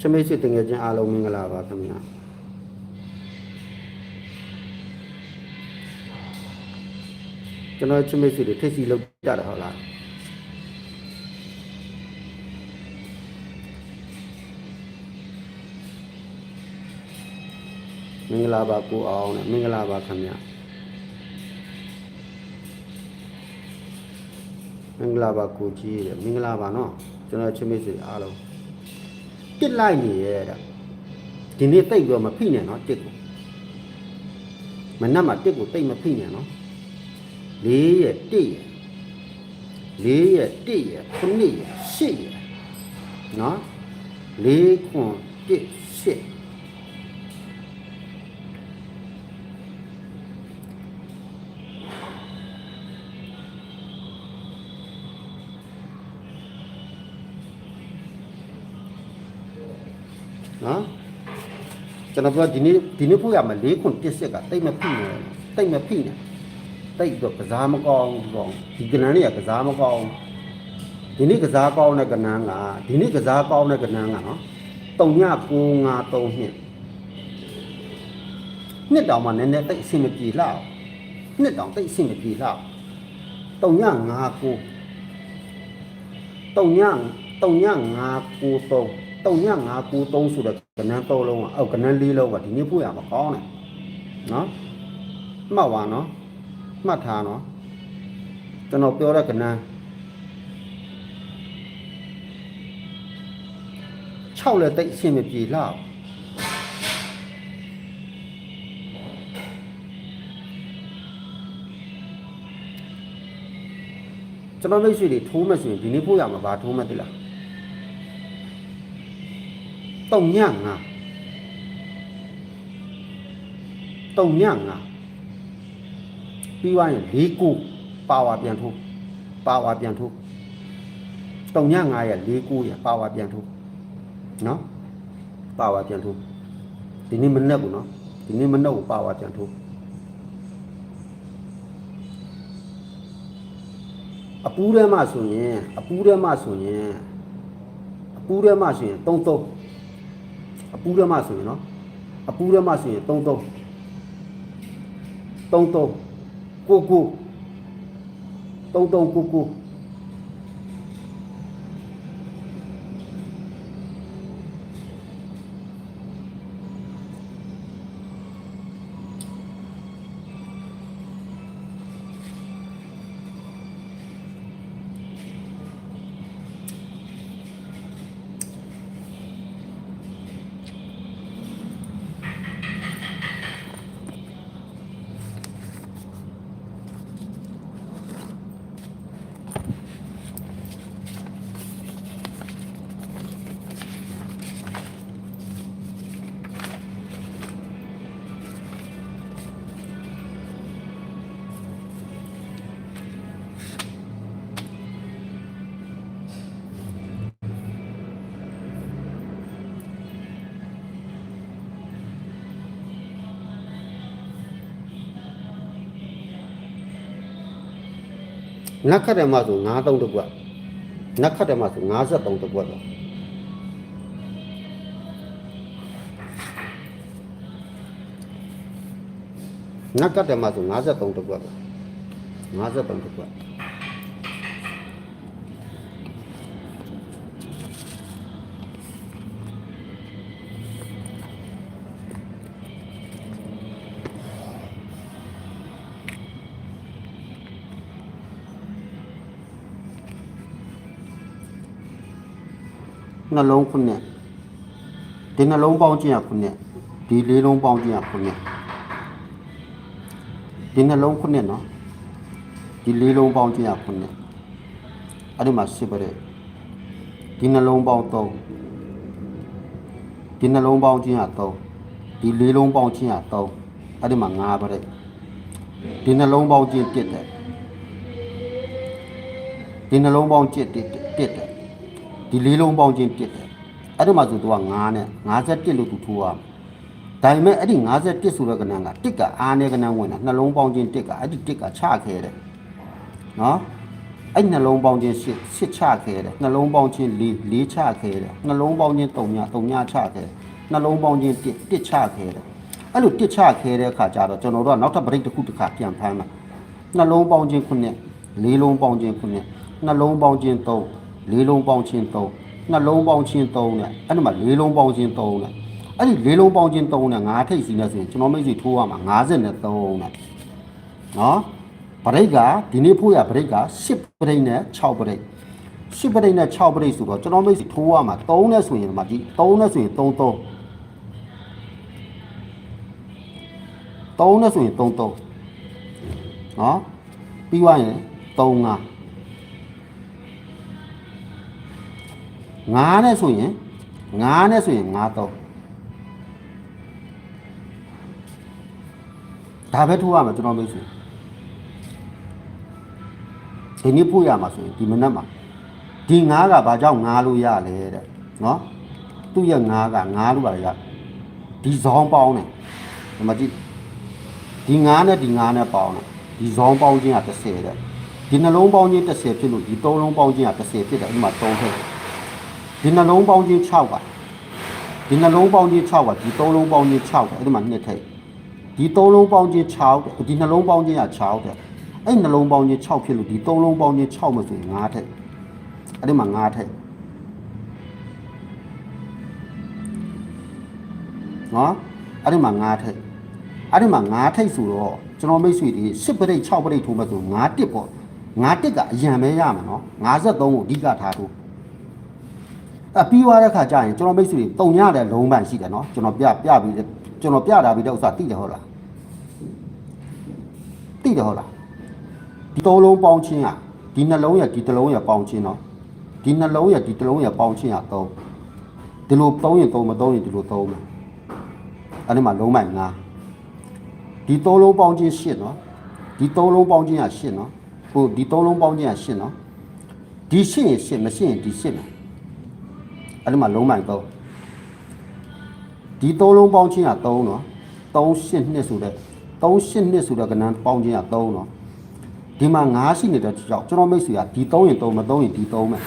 ချမိတ်စစ်တင်ငယ်ချင်းအားလုံးမင်္ဂလာပါခင်ဗျာကျွန်တော်ချမိတ်စစ်တွေထိတ်စီလောက်ကြတာဟုတ်လားမင်္ဂလာပါကိုအောင်နဲ့မင်္ဂလာပါခင်ဗျာမင်္ဂလာပါကိုကြီးတဲ့မင်္ဂလာပါနော်ကျွန်တော်ချမိတ်စစ်အားလုံး တစ်လိုက်နေရဲ့တဲ့ဒီနေ့တိတ်ပြီးတော့မဖိနဲ့နော်တစ်ကိုမနက်မှာတစ်ကိုတိတ်မဖိနဲ့နော်လေးရဲ့တစ်ရဲ့လေးရဲ့တစ်ရဲ့ခုနှစ်ရဲ့ရှစ်ရဲ့နော်လေးခွန်တစ်ရှစ် နော်ကျွန်တော်ပြောဒီနေ့ဒီနေ့ဖို့ရမှာ၄ခွန်တစ်ဆက်ကတိတ်မဖိနေတိတ်မဖိနေတိတ်တော့ကစားမကောင်းတော့ဒီကဏ္ဍเนี่ยကစားမကောင်းဒီနေ့ကစားကောင်းတဲ့ကဏ္ဍကဒီနေ့ကစားကောင်းတဲ့ကဏ္ဍကနော်3953နှစ်နှစ်တောင်မှနည်းနည်းတိတ်အဆင်မပြေလောက်နှစ်တောင်တိတ်အဆင်မပြေလောက်3959 39 3953 3993ဆိုတဲ့ကဏ္ဍ၃လုံးကအောက်ကဏ္ဍ၄လုံးကဒီနေ့ပို့ရမှာကောင်းတယ်နော်မှတ်ပါနော်မှတ်ထားနော်ကျွန်တော်ပြောတဲ့ကဏ္ဍ6လည်းတိတ်အဆင်မပြေလောက်ကျွန်တော်မိတ်ဆွေတွေထိုးမယ်ဆိုရင်ဒီနေ့ပို့ရမှာဘာထိုးမသိလား တုံညငါတုံညငါပြီးသွားရင်၄ကိုပါဝါပြန်ထိုးပါဝါပြန်ထိုးတုံညငါရဲ့၄ကိုရဲ့ပါဝါပြန်ထိုးနော်ပါဝါပြန်ထိုးဒီနေ့မနေ့ကနော်ဒီနေ့မနေ့ကပါဝါပြန်ထိုးအပူးထဲမှာဆိုရင်အပူးထဲမှာဆိုရင်အပူးထဲမှာဆိုရင်3 3 အပူးထဲမှာဆိုရင်နော်အပူးထဲမှာဆိုရင်3 3 3 3ကိုကို3 3ကိုကို နက်ခတ်တယ်မှာဆို93တကွက်နက်ခတ်တယ်မှာဆို53တကွက်တော့နက်ကတ်တယ်မှာဆို53တကွက်ပဲ53တကွက် နှလုံးခုနှစ်ဒီနှလုံးပေါင်းခြင်းရခုနှစ်ဒီလေးလုံးပေါင်းခြင်းရခုနှစ်ဒီနှလုံးခုနှစ်နော်ဒီလေးလုံးပေါင်းခြင်းရခုနှစ်အဲ့ဒီမှာစစ်ပါတဲ့ဒီနှလုံးပေါင်း3ဒီနှလုံးပေါင်းခြင်းရ3ဒီလေးလုံးပေါင်းခြင်းရ3အဲ့ဒီမှာ5ပါတဲ့ဒီနှလုံးပေါင်းခြင်း1တဲ့ဒီနှလုံးပေါင်း1 1တဲ့ ဒီလေးလုံးပေါင်းချင်းတစ်တယ်အဲ့ဒီမှာဆိုသူက9နဲ့51လို့သူထိုးရမယ်ဒါပေမဲ့အဲ့ဒီ51ဆိုတဲ့ကဏ္ဍကတစ်ကအားနဲ့ကဏ္ဍဝင်တာနှလုံးပေါင်းချင်းတစ်ကအဲ့ဒီတစ်ကချခဲ့တယ်နော်အဲ့နှလုံးပေါင်းခြင်းရှစ်ရှစ်ချခဲ့တယ်နှလုံးပေါင်းခြင်းလေးလေးချခဲ့တယ်နှလုံးပေါင်းခြင်း၃ည၃ညချခဲ့တယ်နှလုံးပေါင်းခြင်းတစ်တစ်ချခဲ့တယ်အဲ့လိုတစ်ချခဲ့တဲ့အခါကျတော့ကျွန်တော်တို့ကနောက်ထပ် break တစ်ခုတစ်ခါပြန်ဖမ်းမှာနှလုံးပေါင်းခြင်းခုနှစ်လေးလုံးပေါင်းခြင်းခုနှစ်နှလုံးပေါင်းခြင်း၃ လေးလုံးပေါင်းခြင်း၃နှလုံးပေါင်းခြင်း၃နဲ့အဲ့ဒီမှာလေးလုံးပေါင်းခြင်း၃နဲ့အဲ့ဒီလေးလုံးပေါင်းခြင်း၃နဲ့ငါးထိပ်စီနဲ့ဆိုရင်ကျွန်တော်မိတ်ဆွေထိုးရမှာ53နဲ့နော်ဗရိတ်ကဒီနေ့ဖို့ရဗရိတ်က10ဗရိတ်နဲ့6ဗရိတ်10ဗရိတ်နဲ့6ဗရိတ်ဆိုတော့ကျွန်တော်မိတ်ဆွေထိုးရမှာ3နဲ့ဆိုရင်ဒီမှာဒီ3နဲ့ဆိုရင်3 3 3နဲ့ဆိုရင်3 3နော်ပြီးသွားရင်3 5 9နဲ့ဆိုရင်9နဲ့ဆိုရင်9 3ဒါပဲထိုးရမှာကျွန်တော်မိတ်ဆွေဒီနေ့ပို့ရမှာဆိုရင်ဒီမနက်မှာဒီ9ကဘာကြောင့်9လို့ရလဲတဲ့နော်သူ့ရဲ့9က9လို့ပါလေရဒီဇောင်းပေါင်းတယ်ဒီမှာကြည့်ဒီ9နဲ့ဒီ9နဲ့ပေါင်းတယ်ဒီဇောင်းပေါင်းခြင်းက30တဲ့ဒီနှလုံးပေါင်းခြင်း30ဖြစ်လို့ဒီသုံးလုံးပေါင်းခြင်းက30ဖြစ်တယ်အဲ့ဒီမှာ3ထည့် ဒီနှလုံးပေါင်းခြင်း6ပါဒီနှလုံးပေါင်းခြင်း6ပါဒီသုံးလုံးပေါင်းခြင်း6တယ်အဲ့ဒီမှာ2ထည့်ဒီသုံးလုံးပေါင်းခြင်း6ဒီနှလုံးပေါင်းခြင်းက6တဲ့အဲ့နှလုံးပေါင်းခြင်း6ဖြစ်လို့ဒီသုံးလုံးပေါင်းခြင်း6မဆိုရင်9ထည့်အဲ့ဒီမှာ9ထည့်နော်အဲ့ဒီမှာ9ထည့်အဲ့ဒီမှာ9ထိတ်ဆိုတော့ကျွန်တော်မိတ်ဆွေတွေ10ပရိတ်6ပရိတ်ထိုးမဲ့ဆို9တစ်ပေါ့9တစ်ကအရန်ပဲရမှာနော်53ကိုအဓိကထားထိုး အပြီးသွားတဲ့ခါကျရင်ကျွန်တော်မိတ်ဆွေတွေတုံရတဲ့လုံးပန်ရှိတယ်နော်ကျွန်တော်ပြပြပြီးကျွန်တော်ပြတာပြီးတဲ့ဥစ္စာသိတယ်ဟုတ်လားသိတယ်ဟုတ်လားဒီသုံးလုံးပေါင်းချင်းอ่ะဒီနှလုံးရဒီတစ်လုံးရပေါင်းချင်းနော်ဒီနှလုံးရဒီတစ်လုံးရပေါင်းချင်းอ่ะ3ဒီလို3ရင်3မ3ရင်ဒီလို3မယ်အဲ့ဒီမှာလုံးမိုင်9ဒီသုံးလုံးပေါင်းချင်း8နော်ဒီသုံးလုံးပေါင်းချင်းက8နော်ဟိုဒီသုံးလုံးပေါင်းချင်းက8နော်ဒီ8ရင်8မရှိရင်ဒီ8မယ် အဲ့ဒီမှာလုံးမိုင်3ဒီသုံးလုံးပေါင်းချင်းက3နော်3 8နှစ်ဆိုတဲ့3 8နှစ်ဆိုတဲ့ကဏ္ဍပေါင်းချင်းက3နော်ဒီမှာ9ရှိနေတဲ့ကြောင့်ကျွန်တော်မိတ်ဆွေကဒီ3ရင်3မ3ရင်ဒီ3မယ်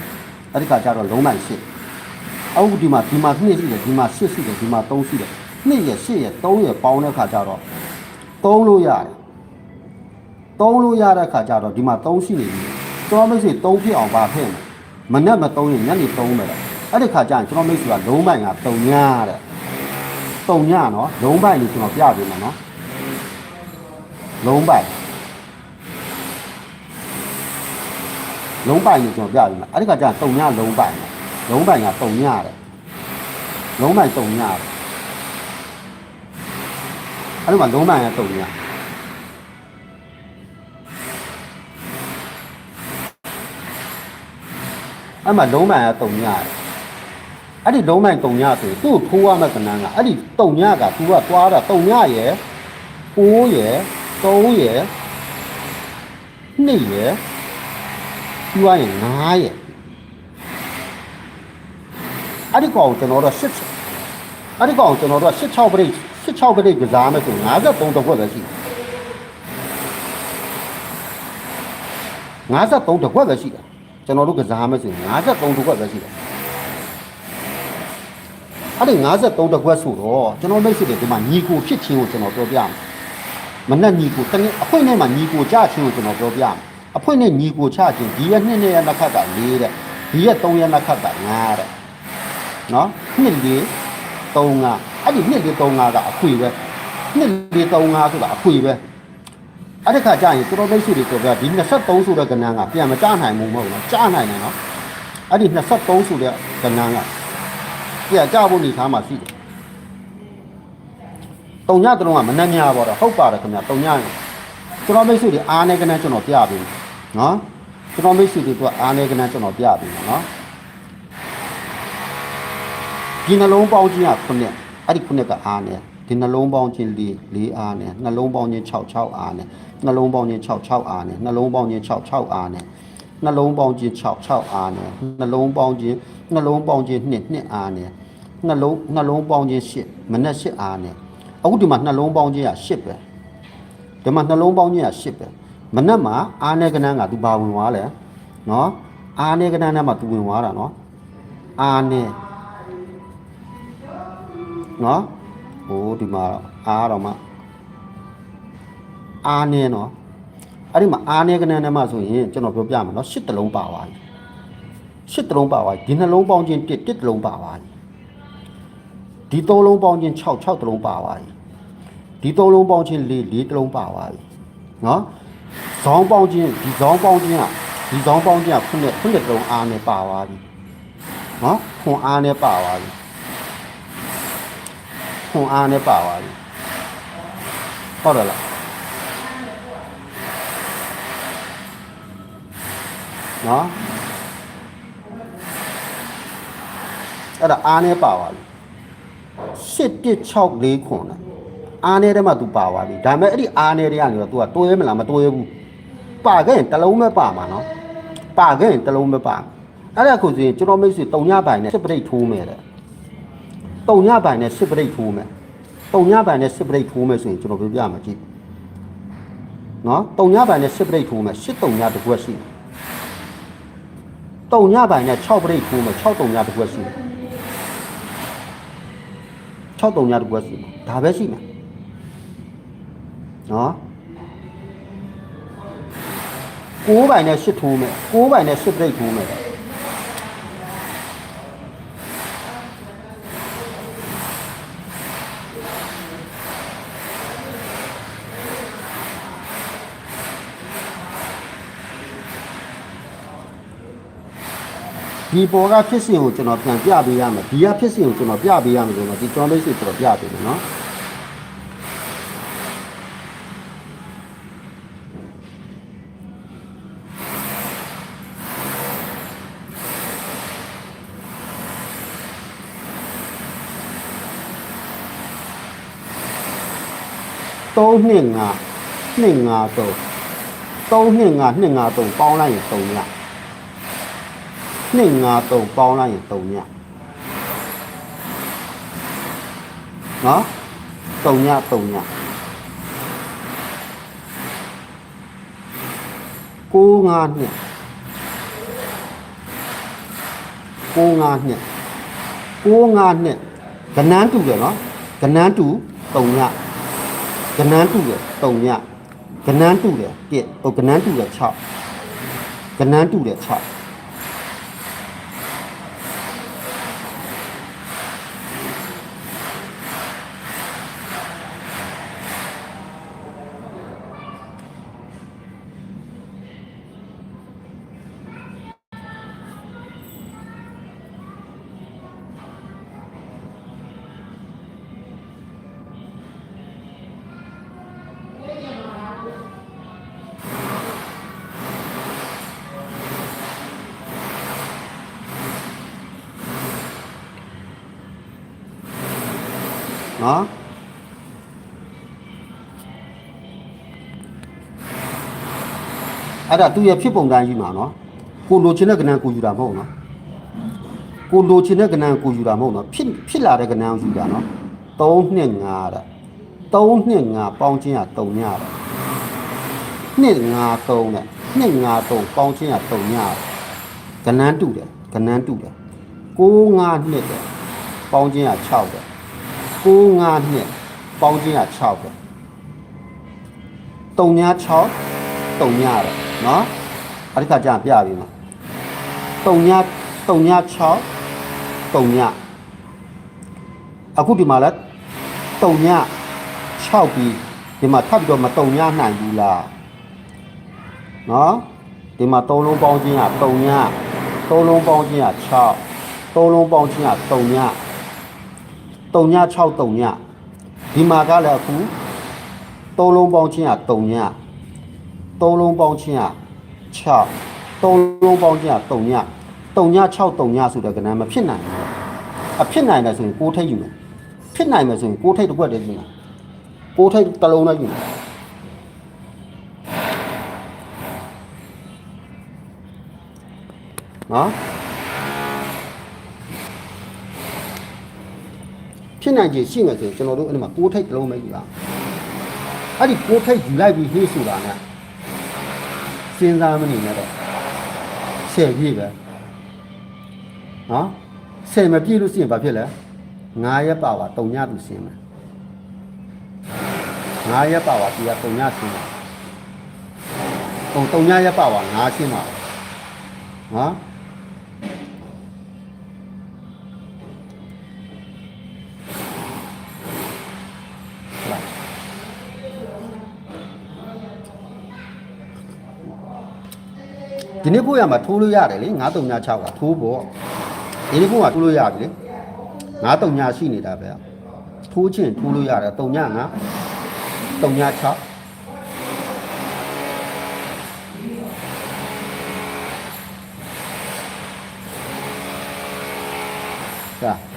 အဲ့ဒီကကြတော့လုံးမိုင်8အခုဒီမှာဒီမှာ2ရှိတယ်ဒီမှာ8ရှိတယ်ဒီမှာ3ရှိတယ်2ရ8ရ3ရပေါင်းတဲ့ခါကျတော့3လို့ရတယ်3လို့ရတဲ့ခါကျတော့ဒီမှာ3ရှိနေပြီကျွန်တော်မိတ်ဆွေ3ဖြစ်အောင်ပါဖဲ့မယ်မနဲ့မ3ရင်ညနေ3မယ် အဲ့ဒီခါကျရင်ကျွန်တော်မိတ်ဆွေကလုံးမိုင်က3ညတဲ့3ညနော်လုံးပိုင်လို့ကျွန်တော်ပြပေးမယ်နော်လုံးပိုင်လုံးပိုင်လို့ကျွန်တော်ပြပေးမယ်အဲ့ဒီခါကျရင်3ညလုံးပိုင်လုံးပိုင်က3ညတဲ့လုံးပိုင်3ညတဲ့အဲ့ဒီမှာလုံးပိုင်က3ညအဲ့မှာလုံးပိုင်က3ညတဲ့ အဲ့ဒီလုံးပိုင်3ညဆိုရင်သူ့ကိုထိုးရမယ့်ကဏ္ဍကအဲ့ဒီ3ညက तू ကသွားတာ3ညရယ်6ရယ်3ရယ်2ရယ်ပြီးသွားရင်9ရယ်အဲ့ဒီကောင်ကျွန်တော်တို့8အဲ့ဒီကောင်ကျွန်တော်တို့16ပရိတ်16ပရိတ်ကစားမယ်ဆို53တစ်ခွက်ပဲရှိတယ်53တစ်ခွက်ပဲရှိတယ်ကျွန်တော်တို့ကစားမယ်ဆိုရင်53တစ်ခွက်ပဲရှိတယ် အဲ့ဒီ53တစ်ခွက်ဆိုတော့ကျွန်တော်မိတ်ဆွေတွေဒီမှာညီကိုဖြစ်ချင်းကိုကျွန်တော်ပြောပြမယ်မနဲ့ညီကိုတကယ်အခွင့်နဲ့မှာညီကိုကြချင်းကိုကျွန်တော်ပြောပြမယ်အဖွင့်နဲ့ညီကိုချခြင်းဒီရက်နှစ်နဲ့ရက်နှစ်ခတ်က4တဲ့ဒီရက်3ရက်နှစ်ခတ်က5တဲ့နော်နှစ်လေး3 5အဲ့ဒီနှစ်လေး3 5ကအခွေပဲနှစ်လေး3 5ဆိုတာအခွေပဲအဲ့ဒီခါကျရင်တော်တော်မိတ်ဆွေတွေပြောပြဒီ23ဆိုတဲ့ကဏ္ဍကပြန်မကြနိုင်ဘူးမဟုတ်လားကြားနိုင်တယ်နော်အဲ့ဒီ23ဆိုတဲ့ကဏ္ဍက ပြန်ကြဖို့နေသားမှာရှိတယ်တုံညတုံးကမနှက်ညာပါတော့ဟုတ်ပါတယ်ခင်ဗျာတုံညကျွန်တော်မိတ်ဆွေတွေအားနေကနန်းကျွန်တော်ပြပေးမယ်နော်ကျွန်တော်မိတ်ဆွေတွေကအားနေကနန်းကျွန်တော်ပြပေးမယ်နော်ဒီနှလုံးပေါင်းခြင်းကခုနှစ်အဲ့ဒီခုနှစ်ကအားနေဒီနှလုံးပေါင်းခြင်း၄၄အားနေနှလုံးပေါင်းခြင်း6 6အားနေနှလုံးပေါင်းခြင်း6 6အားနေနှလုံးပေါင်းခြင်း6 6အားနေနှလုံးပေါင်းခြင်း6 6အားနေနှလုံးပေါင်းခြင်းနှလုံးပေါင်းခြင်း2 2အားနေ နှလုံးနှလုံးပေါင်းခြင်း8မနက်8အားနေအခုဒီမှာနှလုံးပေါင်းခြင်းက8ပဲဒီမှာနှလုံးပေါင်းခြင်းက8ပဲမနက်မှာအားနေကနန်းကသူဘာဝင်သွားလဲနော်အာနေကဏ္ဍနဲ့မှသူဝင်သွားတာနော်အာနေနော်ဟိုဒီမှာအာတော့မှအာနေနော်အဲ့ဒီမှာအာနေကဏ္ဍနဲ့မှဆိုရင်ကျွန်တော်ပြောပြမယ်နော်ရှစ်တလုံးပါသွားပြီရှစ်တလုံးပါသွားပြီဒီနှလုံးပေါင်းချင်းတစ်တစ်တလုံးပါသွားပြီ ဒီသုံးလုံးပေါင်းချင်း6 6တလုံးပါသွားပြီဒီသုံးလုံးပေါင်းချင်း4 4တလုံးပါသွားပြီနော်ဇောင်းပေါင်းချင်းဒီဇောင်းပေါင်းချင်းကဒီဇောင်းပေါင်းချင်းကခုနှစ်ခုနှစ်တလုံးအာနေပါသွားပြီနော်ခွန်အားနဲ့ပါသွားပြီခွန်အားနဲ့ပါသွားပြီဟုတ်တယ်လားနော်အဲ့ဒါအားနဲ့ပါသွားပြီ 8164ခွန်လားအားနဲ့တည်းမှ तू ပါသွားပြီဒါပေမဲ့အဲ့ဒီအားနဲ့တည်းကနေတော့ तू ကတွဲမလားမတွဲဘူးပါခဲ့ရင်တစ်လုံးပဲပါမှာနော်ပါခဲ့ရင်တစ်လုံးပဲပါအဲ့ဒါကိုဆိုရင်ကျွန်တော်မိတ်ဆွေတုံညပိုင်နဲ့စစ်ပရိတ်ထိုးမယ်တဲ့တုံညပိုင်နဲ့စစ်ပရိတ်ထိုးမယ်တုံညပိုင်နဲ့စစ်ပရိတ်ထိုးမယ်ဆိုရင်ကျွန်တော်ပြောပြမှာကြည့်နော်တုံညပိုင်နဲ့စစ်ပရိတ်ထိုးမယ်ရှစ်တုံညတစ်ခွက်ရှိတယ်တုံညပိုင်နဲ့6ပရိတ်ထိုးမယ်6တုံညတစ်ခွက်ရှိတယ် 6တုံညတစ်ခွက်ရှိတယ်ဒါပဲရှိမယ်နော်9ပိုင်နဲ့8ထိုးမယ်9ပိုင်နဲ့8ပရိတ်ထိုးမယ် ဒီပေါ်ကဖြစ်စဉ်ကိုကျွန်တော်ပြန်ပြပေးရမယ်ဒီကဖြစ်စဉ်ကိုကျွန်တော်ပြပေးရမယ်ဆိုတော့ဒီ join list ကိုကျွန်တော်ပြပေးမယ်နော်3နှစ်5 253 3နှစ်5 253ပေါင်းလိုက်ရင်3လား 2 5 3ပေါင်းလိုက်ရင်3ညနော်3ည3ည9 5နှစ်9 5နှစ်9 5နှစ်ကနန်းတူတယ်နော်ကနန်းတူ3ညကနန်းတူတယ်3ညကနန်းတူတယ်1ဟိုကနန်းတူတယ်6ကနန်းတူတယ်6 နော်အဲ့ဒါသူ့ရဲ့ဖြစ်ပုံတိုင်းကြီးမှာနော်ကိုလိုချင်တဲ့ကဏ္ဍကိုယူတာမဟုတ်နော်ကိုလိုချင်တဲ့ကဏ္ဍကိုယူတာမဟုတ်နော်ဖြစ်ဖြစ်လာတဲ့ကဏ္ဍကိုယူတာနော်3နှစ်5တဲ့3နှစ်5ပေါင်းချင်းက3ညတဲ့နှစ်5 3တဲ့နှစ်5 3ပေါင်းချင်းက3ညတဲ့ကဏ္ဍတူတယ်ကဏ္ဍတူတယ်6 5နှစ်တဲ့ပေါင်းချင်းက6တဲ့ 9 5နှစ်ပေါင်းချင်းက6ပဲ3ည6 3ညတယ်နော်အဲ့ဒီခါကျပြပြီမှာ3ည3ည6 3ညအခုဒီမှာလဲ3ည6ပြီးဒီမှာထပ်ပြီးတော့မ3ညနိုင်ဘူးလားနော်ဒီမှာ3လုံးပေါင်းချင်းက3ည3လုံးပေါင်းချင်းက6 3လုံးပေါင်းချင်းက3ည 3ည6 3ညဒီမှာကလည်းအခု3လုံးပေါင်းချင်းက3ည3လုံးပေါင်းချင်းက6 3လုံးပေါင်းချင်းက3ည3ည6 3ညဆိုတဲ့ကဏ္ဍမဖြစ်နိုင်ဘူးအဖြစ်နိုင်တယ်ဆိုရင်6ထိတ်ယူမယ်ဖြစ်နိုင်မယ်ဆိုရင်6ထိတ်တစ်ခွက်တည်းယူမယ်6ထိတ်တစ်လုံးနဲ့ယူမယ်နော် ဖြစ်နိုင်ခြေရှိမယ်ဆိုရင်ကျွန်တော်တို့အဲ့ဒီမှာကိုးထိတ်တစ်လုံးပဲယူပါအဲ့ဒီကိုးထိတ်ယူလိုက်ပြီးဟေးဆိုတာနဲ့စဉ်းစားမနေနဲ့တော့10ပြည့်ပဲနော်10မပြည့်လို့ရှိရင်ဘာဖြစ်လဲ9ရက်ပါဝါ3ညသူဆင်းမယ်9ရက်ပါဝါဒီက3ညဆင်းတယ်ပုံ3ညရက်ပါဝါ9ဆင်းပါနော် ဒီနေ့ကိုရမှာထိုးလို့ရတယ်လေ9396ကထိုးပေါ့ဒီနေ့ကိုကထိုးလို့ရပြီလေ93ရှိနေတာပဲထိုးချင်းထိုးလို့ရတယ်39 396က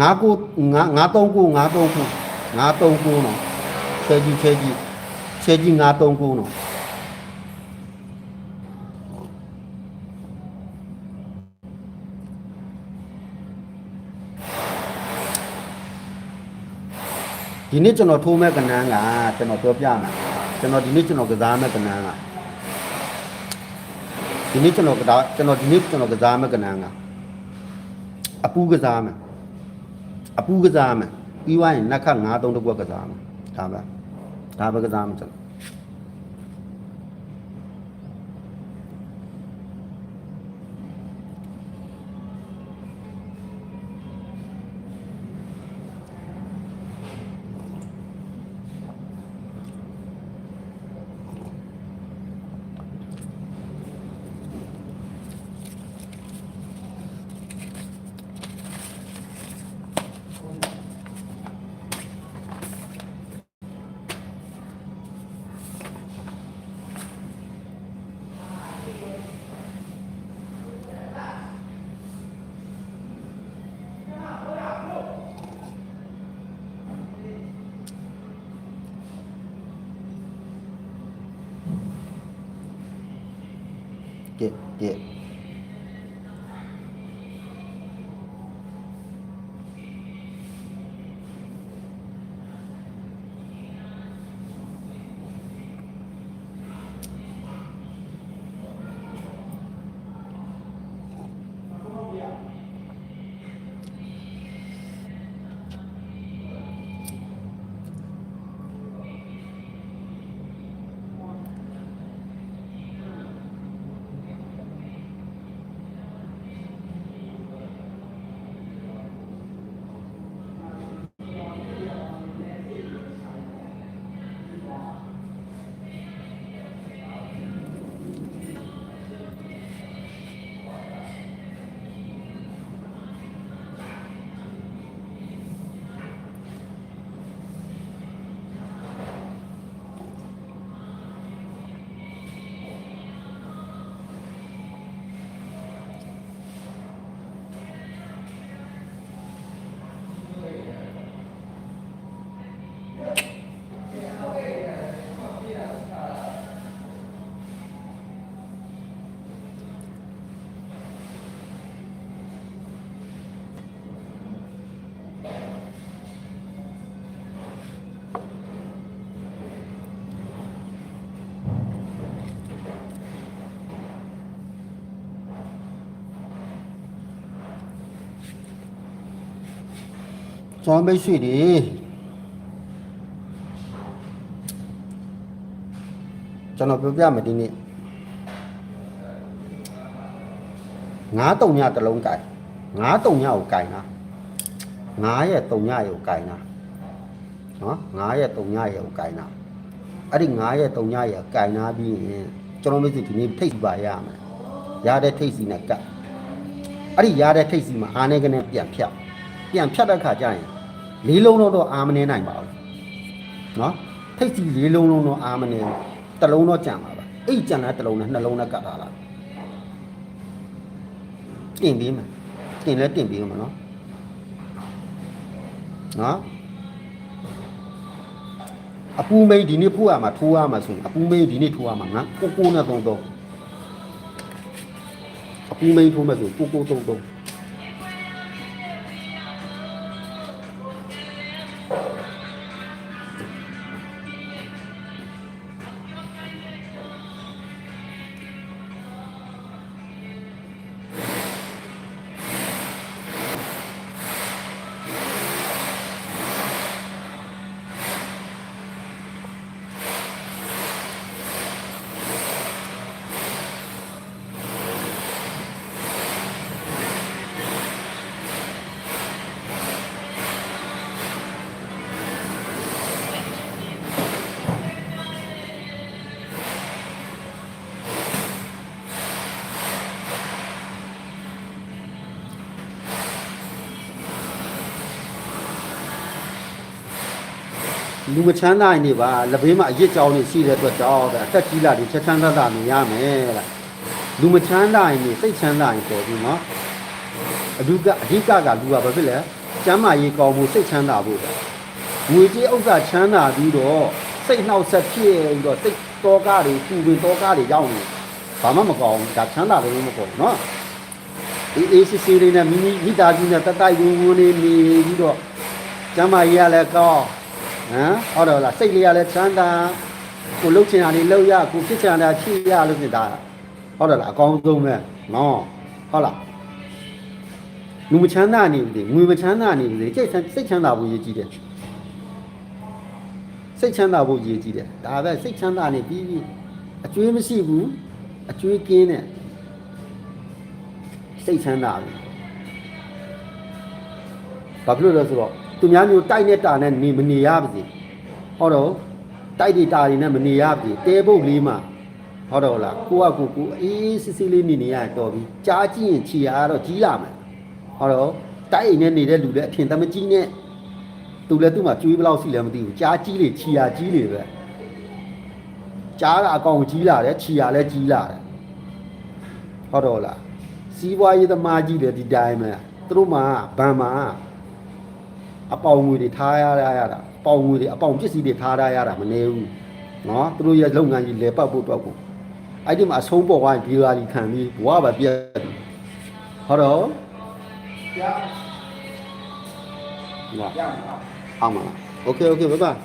9 9 939 939 939နော်ချဲကြီးချဲကြီးချဲကြီး939နော်ဒီနေ့ကျွန်တော်ထိုးမဲ့ကဏန်းကကျွန်တော်ပြောပြမယ်ကျွန်တော်ဒီနေ့ကျွန်တော်ကစားမဲ့ကဏန်းကဒီနေ့ကျွန်တော်ကစားကျွန်တော်ဒီနေ့ကျွန်တော်ကစားမဲ့ကဏန်းကအပူကစားမယ် အပူကစားမယ်ပြီးွားရင်နက်ခတ်9 3တကွက်ကစားမယ်ဒါပဲဒါပဲကစားမယ်ကျွန်တော် ကဲ ကဲကျောင်းမိတ်ဆွေတွေကျွန်တော်ပြောပြမယ်ဒီနေ့ငါးတုံညတစ်လုံးကြိုင်ငါးတုံညကိုကြိုင်တာငါးရဲ့တုံညရဲ့ကိုကြိုင်တာနော်ငါးရဲ့တုံညရဲ့ကိုကြိုင်တာအဲ့ဒီငါးရဲ့တုံညရဲ့ကြိုင်တာပြီးရင်ကျွန်တော်မိတ်ဆွေဒီနေ့ထိတ်ပါရမယ်ရတဲ့ထိတ်စီနဲ့ကတ်အဲ့ဒီရတဲ့ထိတ်စီမှာအားနေကနေပြန်ဖြတ် ပြန်ဖြတ်တဲ့ခါကျရင်လေးလုံးတော့တော့အာမနေနိုင်ပါဘူးနော်ထိတ်စီလေးလုံးလုံးတော့အာမနေတစ်လုံးတော့ကြံပါပါအဲ့ဒီကြံတဲ့တစ်လုံးနဲ့နှလုံးနဲ့ကတ်တာလားတင်ပေးမယ်တင်လဲတင်ပေးမှာနော်နော်အပူမိတ်ဒီနေ့ဖူးရမှာထိုးရမှာဆိုရင်အပူမိတ်ဒီနေ့ထိုးရမှာငါကိုကိုနဲ့သုံးသုံးအပူမိတ်ထိုးမယ်ဆိုကိုကိုသုံးသုံး လူမချမ်းသာရင်နေပါလက်ဘေးမှာအရစ်ကြောင်းနေရှိတဲ့အတွက်ကြောင့်တဲ့အသက်ကြီးလာပြီးချက်ချမ်းသာသာနေရမယ်လားလူမချမ်းသာရင်နေစိတ်ချမ်းသာရင်ပေါ်ပြီနော်အဓိကအဓိကကလူကဘာဖြစ်လဲကျမ်းမာရေးကောင်းမှုစိတ်ချမ်းသာဖို့ပဲငွေကြေးဥစ္စာချမ်းသာပြီးတော့စိတ်နှောက်ဆက်ဖြစ်ပြီးတော့စိတ်တောကားတွေပူပင်တောကားတွေရောက်နေဘာမှမကောင်းဘူးဒါချမ်းသာတယ်လို့မပေါ့ဘူးနော်အေးအေးစစ်စစ်လေးနဲ့မိမိမိသားစုနဲ့တက်တိုက်ဝန်းဝန်းလေးနေပြီးတော့ကျမ်းမာရေးရလဲကောင်း ဟမ်ဟုတ်တယ်လားစိတ်လေးကလည်းချမ်းသာကိုလှုပ်ချင်တာနေလှုပ်ရကိုဖြစ်ချင်တာဖြည့်ရလို့ဖြစ်တာဟုတ်တယ်လားအကောင်းဆုံးပဲနော်ဟုတ်လားလူမချမ်းသာနေဘူးငွေမချမ်းသာနေဘူးစိတ်ချမ်းစိတ်ချမ်းသာဖို့ရည်ကြီးတယ်စိတ်ချမ်းသာဖို့ရည်ကြီးတယ်ဒါပဲစိတ်ချမ်းသာနေပြီးပြီးအကျွေးမရှိဘူးအကျွေးကင်းတဲ့စိတ်ချမ်းသာပြီဘာဖြစ်လို့လဲဆိုတော့ သူများမျိုးတိုက်နေတာနဲ့နေမနေရပါစေဟောတော့တိုက်တွေတာတွေနဲ့မနေရပါစေတဲပုတ်လေးမှာဟောတော့လားကိုကကိုကိုအေးစစ်စစ်လေးနေနေရတော်ပြီကြားကြည့်ရင်ခြေရတော့ကြီးလာမယ်ဟောတော့တိုက်အိမ်နဲ့နေတဲ့လူလည်းအထင်သမကြီးနဲ့သူလည်းသူ့မှာကျွေးဘယ်လောက်ရှိလဲမသိဘူးကြားကြီးလေခြေရကြီးလေပဲကြားကအကောင်ကြီးလာတယ်ခြေရလည်းကြီးလာတယ်ဟောတော့လားစီးပွားရေးသမားကြီးတယ်ဒီတိုင်းပဲသူတို့မှာဗန်မှာ အပေါင်ငွေတွေထားရရတာအပေါင်ငွေတွေအပေါင်ပစ္စည်းတွေထားရရတာမနေဘူးเนาะသူတို့ရဲ့လုပ်ငန်းကြီးလဲပတ်ဖို့တော့ကိုအဲ့ဒီမှာအဆုံးပေါ်သွားရင်ဒီဟာကြီးခံပြီးဘဝပဲပြတ်တယ်ဟောတော့ ရ ဟော ရမှာ အောင်မလားโอเคโอเคบ๊ายบาย